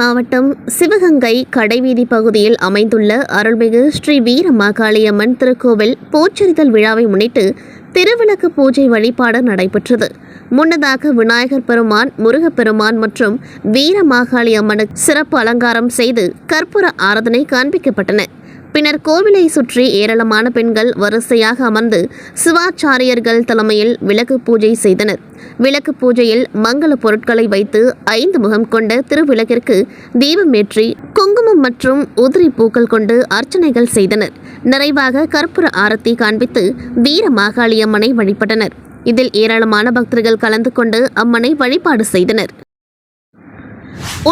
மாவட்டம் சிவகங்கை கடைவீதி பகுதியில் அமைந்துள்ள அருள்மிகு ஸ்ரீ வீர மாகாளியம்மன் திருக்கோவில் பூச்செறிதல் விழாவை முன்னிட்டு திருவிளக்கு பூஜை வழிபாடு நடைபெற்றது. முன்னதாக விநாயகர் பெருமான் முருகப்பெருமான் மற்றும் வீர மாகாளி அம்மனுக்கு சிறப்பு அலங்காரம் செய்து கற்பூர ஆராதனை காண்பிக்கப்பட்டன. பின்னர் கோவிலை சுற்றி ஏராளமான பெண்கள் வரிசையாக அமர்ந்து சிவாச்சாரியர்கள் தலைமையில் விளக்கு பூஜை செய்தனர். விளக்கு பூஜையில் மங்கள பொருட்களை வைத்து ஐந்து முகம் கொண்ட திருவிளக்கிற்கு தீபமேற்றி குங்குமம் மற்றும் உதிரி பூக்கள் கொண்டு அர்ச்சனைகள் செய்தனர். நிறைவாக கற்பூர ஆரத்தி காண்பித்து வீர மாகாளியம்மனை வழிபட்டனர். இதில் ஏராளமான பக்தர்கள் கலந்து கொண்டு அம்மனை வழிபாடு செய்தனர்.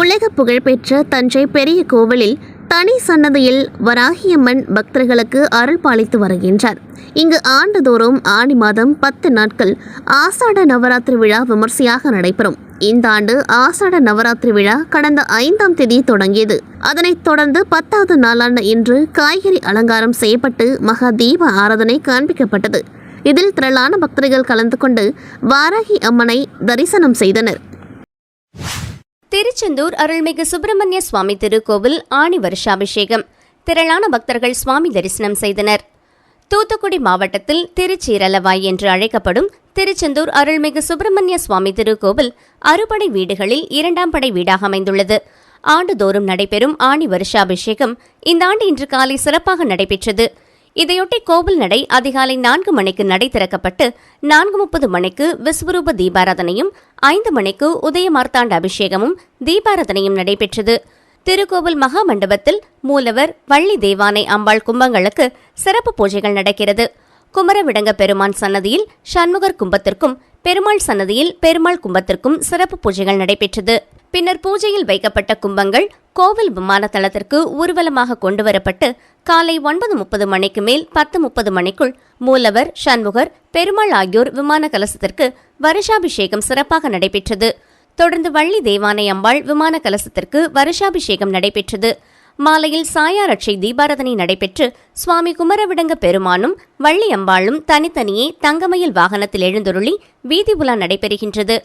உலக புகழ்பெற்ற தஞ்சை பெரிய கோவிலில் தனி சன்னதியில் வராகியம்மன் பக்தர்களுக்கு அருள் பாலித்து வருகின்றார். இங்கு ஆண்டுதோறும் ஆடி மாதம் பத்து நாட்கள் ஆசாட நவராத்திரி விழா விமர்சையாக நடைபெறும். இந்த ஆண்டு ஆசாட நவராத்திரி விழா கடந்த ஐந்தாம் தேதி தொடங்கியது. அதனைத் தொடர்ந்து பத்தாவது நாளான இன்று காய்கறி அலங்காரம் செய்யப்பட்டு மகா தீப ஆராதனை காண்பிக்கப்பட்டது. இதில் திரளான பக்தர்கள் கலந்து கொண்டு வாராகி அம்மனை தரிசனம் செய்தனர். திருச்செந்தூர் அருள்மிகு சுப்பிரமணிய சுவாமி திருக்கோவில் ஆணி வருஷாபிஷேகம். திரளான பக்தர்கள் சுவாமி தரிசனம் செய்தனர். தூத்துக்குடி மாவட்டத்தில் திருச்சீரலவாய் என்று அழைக்கப்படும் திருச்செந்தூர் அருள்மிகு சுப்பிரமணிய சுவாமி திருக்கோவில் அறுபடை வீடுகளில் இரண்டாம் படை வீடாக அமைந்துள்ளது. ஆண்டுதோறும் நடைபெறும் ஆணி வருஷாபிஷேகம் இந்த ஆண்டு இன்று காலை சிறப்பாக நடைபெற்றது. இதையொட்டி கோவில் நடை அதிகாலை நான்கு மணிக்கு நடை திறக்கப்பட்டு நான்கு முப்பது மணிக்கு விஸ்வரூப தீபாராதனையும் ஐந்து மணிக்கு உதயமார்த்தாண்ட அபிஷேகமும் தீபாராதனையும் நடைபெற்றது. திருக்கோவில் மகா மண்டபத்தில் மூலவர் வள்ளி தேவானை அம்பாள் கும்பங்களுக்கு சிறப்பு பூஜைகள் நடக்கிறது. குமரவிடங்க பெருமான் சன்னதியில் சண்முகர் கும்பத்திற்கும் பெருமாள் சன்னதியில் பெருமாள் கும்பத்திற்கும் சிறப்பு பூஜைகள் நடைபெற்றது. பின்னர் பூஜையில் வைக்கப்பட்ட கும்பங்கள் கோவில் விமான தளத்திற்கு ஊர்வலமாக கொண்டுவரப்பட்டு காலை ஒன்பது முப்பது மணிக்கு மேல் பத்து முப்பது மணிக்குள் மூலவர் சண்முகர் பெருமாள் ஆகியோர் விமான கலசத்திற்கு வருஷாபிஷேகம் சிறப்பாக நடைபெற்றது. தொடர்ந்து வள்ளி தேவானை அம்பாள் விமான கலசத்திற்கு வருஷாபிஷேகம் நடைபெற்றது. மாலையில் சாயாரட்சை தீபாரதனை நடைபெற்று சுவாமி குமரவிடங்க பெருமானும் வள்ளி அம்பாளும் தனித்தனியே தங்கமயில் வாகனத்தில் எழுந்தருளி வீதி உலா நடைபெறுகின்றது.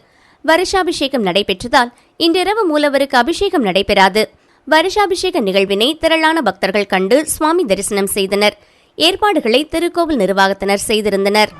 வருஷாபிஷேகம் நடைபெற்றதால் இன்றிரவு மூலவருக்கு அபிஷேகம் நடைபெறாது. வருஷாபிஷேக நிகழ்வினை திரளான பக்தர்கள் கண்டு சுவாமி தரிசனம் செய்தனர். ஏற்பாடுகளை திருக்கோவில் நிர்வாகத்தினர் செய்திருந்தனர்.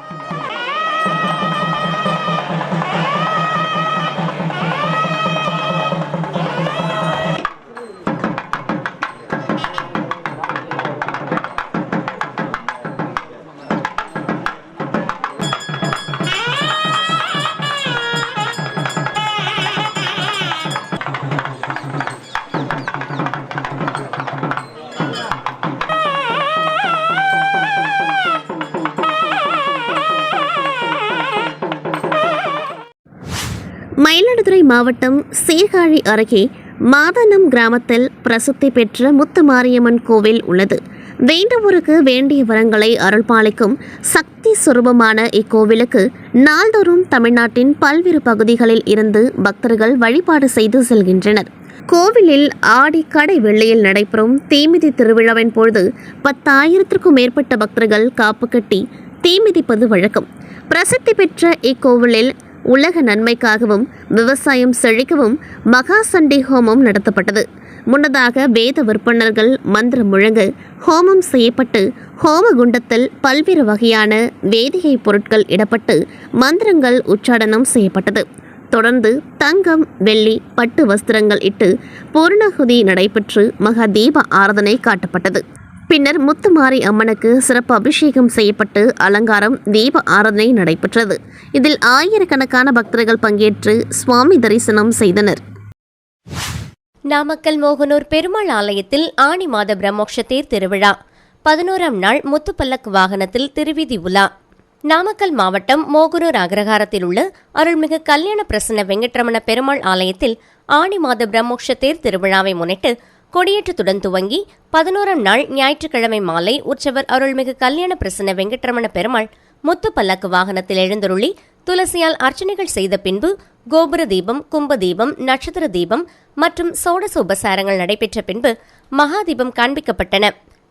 மயிலாடுதுறை மாவட்டம் சீர்காழி அருகே மாதனம் கிராமத்தில் பிரசித்தி பெற்ற முத்துமாரியம்மன் கோவில் உள்ளது. வேண்டவருக்கு வேண்டிய வரங்களை அருள்பாலிக்கும் சக்தி சுரூபமான இக்கோவிலுக்கு நாள்தோறும் தமிழ்நாட்டின் பல்வேறு பகுதிகளில் இருந்து பக்தர்கள் வழிபாடு செய்து செல்கின்றனர். கோவிலில் ஆடி கடை வெள்ளியில் நடைபெறும் தீமிதி திருவிழாவின் பொழுது பத்தாயிரத்திற்கும் மேற்பட்ட பக்தர்கள் காப்பு கட்டி தீமிதிப்பது வழக்கம். பிரசித்தி பெற்ற இக்கோவிலில் உலக நன்மைக்காகவும் விவசாயம் செழிக்கவும் மகா சண்டை ஹோமம் நடத்தப்பட்டது. முன்னதாக வேத விற்பனர்கள் மந்திரம் முழங்க ஹோமம் செய்யப்பட்டு ஹோம குண்டத்தில் பல்வேறு வகையான வேதிகை பொருட்கள் இடப்பட்டு மந்திரங்கள் உச்சாடனம் செய்யப்பட்டது. தொடர்ந்து தங்கம் வெள்ளி பட்டு வஸ்திரங்கள் இட்டு பூர்ணகுதி நடைபெற்று மகா தீப ஆராதனை காட்டப்பட்டது. பின்னர் முத்துமாரி அம்மனுக்கு சிறப்பு அபிஷேகம் செய்யப்பட்டு அலங்காரம் தீப ஆராதனை நடைபெற்றது. இதில் ஆயிரக்கணக்கான பக்தர்கள் பங்கேற்று சுவாமி தரிசனம் செய்தனர். நாமக்கல் மோகனூர் பெருமாள் ஆலயத்தில் ஆணி மாத பிரம்மோட்ச தேர் திருவிழா. பதினோராம் நாள் முத்துப்பல்லக்கு வாகனத்தில் திருவிதி உலா. நாமக்கல் மாவட்டம் மோகனூர் அக்ரஹாரத்தில் உள்ள அருள்மிகு கல்யாண பிரசன்ன வெங்கட்ரமண பெருமாள் ஆலயத்தில் ஆணி மாத பிரம்மோட்ச தேர் திருவிழாவை முன்னிட்டு கொடியேற்றத்துடன் துவங்கி பதினோராம் நாள் ஞாயிற்றுக்கிழமை மாலை உற்சவர் அருள்மிகு கல்யாண பிரசன்ன வெங்கட்ரமண பெருமாள் முத்து பல்லக்கு வாகனத்தில் எழுந்தருளி துளசியால் அர்ச்சனைகள் செய்த பின்பு கோபுர தீபம் கும்ப தீபம் நட்சத்திர தீபம் மற்றும் சோடச உபசாரங்கள் நடைபெற்ற பின்பு மகாதீபம் காண்பிக்கப்பட்டன.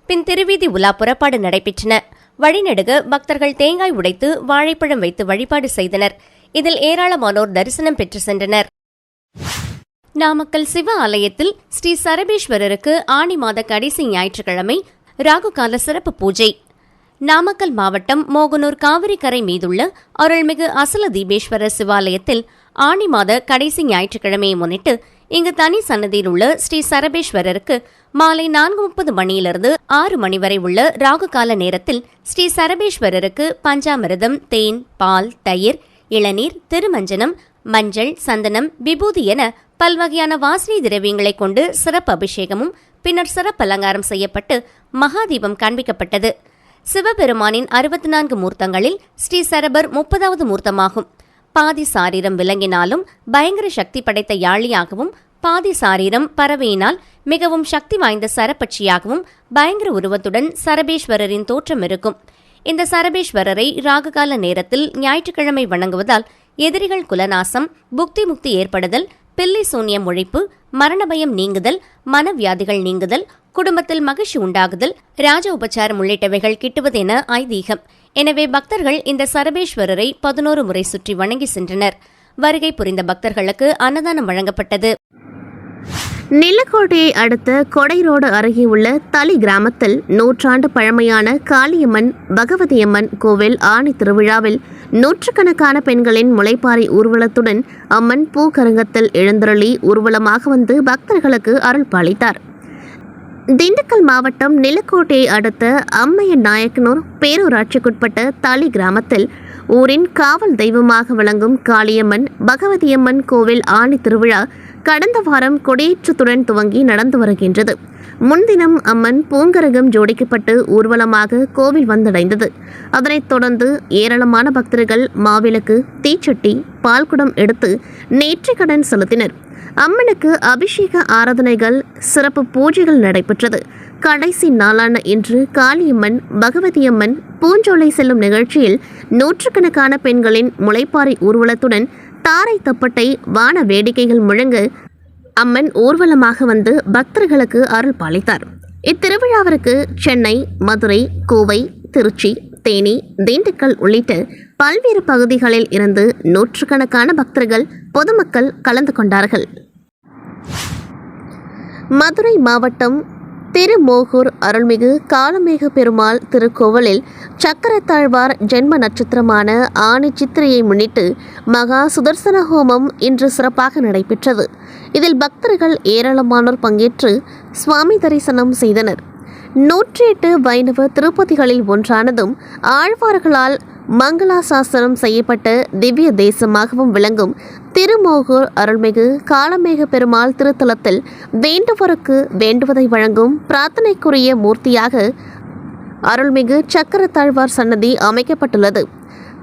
பின் திருவீதி உலா புறப்பாடு நடைபெற்றன. வழிநெடுக பக்தர்கள் தேங்காய் உடைத்து வாழைப்பழம் வைத்து வழிபாடு செய்தனர். இதில் ஏராளமானோர் தரிசனம் பெற்று சென்றனர். நாமக்கல் சிவ ஆலயத்தில் ஸ்ரீ சரபேஸ்வரருக்கு ஆணி மாத கடைசி ஞாயிற்றுக்கிழமை ராகுகால சிறப்பு பூஜை. நாமக்கல் மாவட்டம் மோகனூர் காவிரி கரை மீதுள்ள அருள்மிகு அசல தீபேஸ்வரர் சிவாலயத்தில் ஆணி மாத கடைசி ஞாயிற்றுக்கிழமையை முன்னிட்டு இங்கு தனி சன்னதியில் உள்ள ஸ்ரீ சரபேஸ்வரருக்கு மாலை நான்கு முப்பது மணியிலிருந்து ஆறு மணி வரை உள்ள ராகுகால நேரத்தில் ஸ்ரீ சரபேஸ்வரருக்கு பஞ்சாமிரதம் தேன் பால் தயிர் இளநீர் திருமஞ்சனம் மஞ்சள் சந்தனம் விபூதி என பல்வகையான வாசனை திரவியங்களைக் கொண்டு சிறப்பு அபிஷேகமும் பின்னர் சிறப்பு அலங்காரம் செய்யப்பட்டு மகாதீபம் காண்பிக்கப்பட்டது. சிவபெருமானின் அறுபத்தி நான்கு மூர்த்தங்களில் ஸ்ரீ சரபர் முப்பதாவது மூர்த்தமாகும். பாதி சாரீரம் விளங்கினாலும் பயங்கர சக்தி படைத்த யாழியாகவும் பாதி சாரீரம் பறவையினால் மிகவும் சக்தி வாய்ந்த சரப்பட்சியாகவும் பயங்கர உருவத்துடன் சரபேஸ்வரரின் தோற்றம் இருக்கும். இந்த சரபேஸ்வரரை ராகுகால நேரத்தில் ஞாயிற்றுக்கிழமை வணங்குவதால் எதிரிகள் குலநாசம் புக்தி முக்தி ஏற்படுதல் பில்லி சூன்யம் ஒழிப்பு மரணபயம் நீங்குதல் மனவியாதிகள் நீங்குதல் குடும்பத்தில் மகிழ்ச்சி உண்டாகுதல் ராஜ உபச்சாரம் உள்ளிட்டவைகள் கிட்டுவதென ஐதீகம். எனவே பக்தர்கள் இந்த சரபேஸ்வரரை பதினோரு முறை சுற்றி வணங்கி சென்றனர். வருகை புரிந்த பக்தர்களுக்கு அன்னதானம் வழங்கப்பட்டது. நிலக்கோட்டையை அடுத்த கொடைரோடு அருகே உள்ள தளி கிராமத்தில் நூற்றாண்டு பழமையான காளியம்மன் பகவதியம்மன் கோவில் ஆணி திருவிழாவில் நூற்றுக்கணக்கான பெண்களின் முளைப்பாறை ஊர்வலத்துடன் அம்மன் பூக்கரங்கத்தில் எழுந்தருளி ஊர்வலமாக வந்து பக்தர்களுக்கு அருள் பாலித்தார். திண்டுக்கல் மாவட்டம் நிலக்கோட்டையை அடுத்த அம்மைய நாயக்கனூர் பேரூராட்சிக்குட்பட்ட தளி கிராமத்தில் ஊரின் காவல் தெய்வமாக விளங்கும் காளியம்மன் பகவதியம்மன் கோவில் ஆணி திருவிழா கடந்த வாரம் கொடியேற்றத்துடன் துவங்கி நடந்து வருகின்றது. முன்தினம் அம்மன் பூங்கரகம் ஜோடிக்கப்பட்டு ஊர்வலமாக கோவில் வந்தடைந்தது. அதனைத் தொடர்ந்து ஏராளமான பக்தர்கள் மாவிளக்கு தீச்சட்டி பால்குடம் எடுத்து நேற்றிக்கடன் செலுத்தினர். அம்மனுக்கு அபிஷேக ஆராதனைகள் சிறப்பு பூஜைகள் நடைபெற்றது. கடைசி நாளான இன்று காளியம்மன் பகவதியம்மன் பூஞ்சோலை செல்லும் நிகழ்ச்சியில் நூற்றுக்கணக்கான பெண்களின் முளைப்பாறை ஊர்வலத்துடன் தாரை தப்பட்டை வான வேடிக்கைகள் முழங்க அம்மன் ஊர்வலமாக வந்து பக்தர்களுக்கு அருள் பாலித்தார். இத்திருவிழாவிற்கு சென்னை மதுரை கோவை திருச்சி தேனி திண்டுக்கல் உள்ளிட்ட பல்வேறு பகுதிகளில் இருந்து நூற்றுக்கணக்கான பக்தர்கள் பொதுமக்கள் கலந்து கொண்டார்கள். மதுரை மாவட்டம் திருமோகூர் அருள்மிகு காலமேக பெருமாள் திருக்கோவிலில் சக்கரத்தாழ்வார் ஜென்ம நட்சத்திரமான ஆணி சித்திரையை முன்னிட்டு மகா சுதர்சன ஹோமம் இன்று சிறப்பாக நடைபெற்றது. இதில் பக்தர்கள் ஏராளமானோர் பங்கேற்று சுவாமி தரிசனம் செய்தனர். நூற்றி எட்டு வைணவ திருப்பதிகளில் ஒன்றானதும் ஆழ்வார்களால் மங்களாசாசனம் செய்யப்பட்ட திவ்ய தேசமாகவும் விளங்கும். திருமோகூர் அருள்மிகு காலமேக பெருமாள் திருத்தலத்தில் வேண்டுவோருக்கு வேண்டுவதை வழங்கும் பிரார்த்தனைக்குரிய மூர்த்தியாக அருள்மிகு சக்கரத்தாழ்வார் சன்னதி அமைக்கப்பட்டுள்ளது.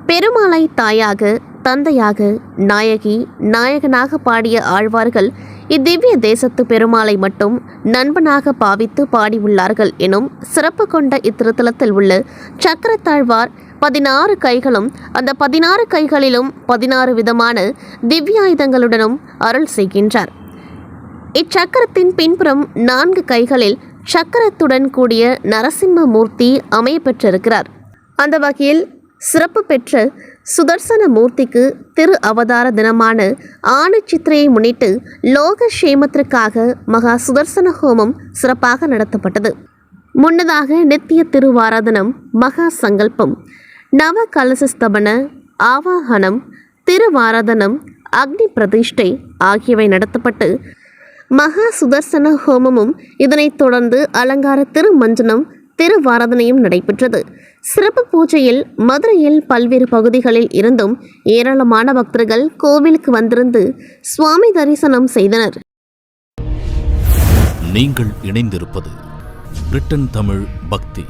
பெருமாளை தாயாக தந்தையாக நாயகி நாயகனாக பாடிய ஆழ்வார்கள் இத்திவ்ய தேசத்து பெருமாளை மட்டும் நண்பனாக பாவித்து பாடியுள்ளார்கள் எனும் சிறப்பு கொண்ட இத்திருத்தலத்தில் உள்ள சக்கரத்தாழ்வார் பதினாறு கைகளும் அந்த பதினாறு கைகளிலும் பதினாறு விதமான திவ்யாயுதங்களுடனும் அருள் செய்கின்றார். இச்சக்கரத்தின் பின்புறம் நான்கு கைகளில் சக்கரத்துடன் கூடிய நரசிம்ம மூர்த்தி அமைய பெற்றிருக்கிறார். அந்த வகையில் சிறப்பு பெற்ற சுதர்சன மூர்த்திக்கு திரு அவதார தினமான ஆணி சித்திரையை முன்னிட்டு லோக சேமத்திற்காக மகா சுதர்சன ஹோமம் சிறப்பாக நடத்தப்பட்டது. முன்னதாக நித்திய திருவாராதனம் மகா சங்கல்பம் நவ கலசஸ்தபன ஆவாகனம் திருவாராதனம் அக்னி பிரதிஷ்டை ஆகியவை நடத்தப்பட்டு மகா சுதர்சன ஹோமமும் இதனைத் தொடர்ந்து அலங்கார திருமஞ்சனம் திருவாராதனையும் நடைபெற்றது. சிறப்பு பூஜையில் மதுரையில் பல்வேறு பகுதிகளில் இருந்தும் ஏராளமான பக்தர்கள் கோவிலுக்கு வந்திருந்து சுவாமி தரிசனம் செய்தனர். நீங்கள் இணைந்திருப்பது பிரிட்டன் தமிழ் பக்தி.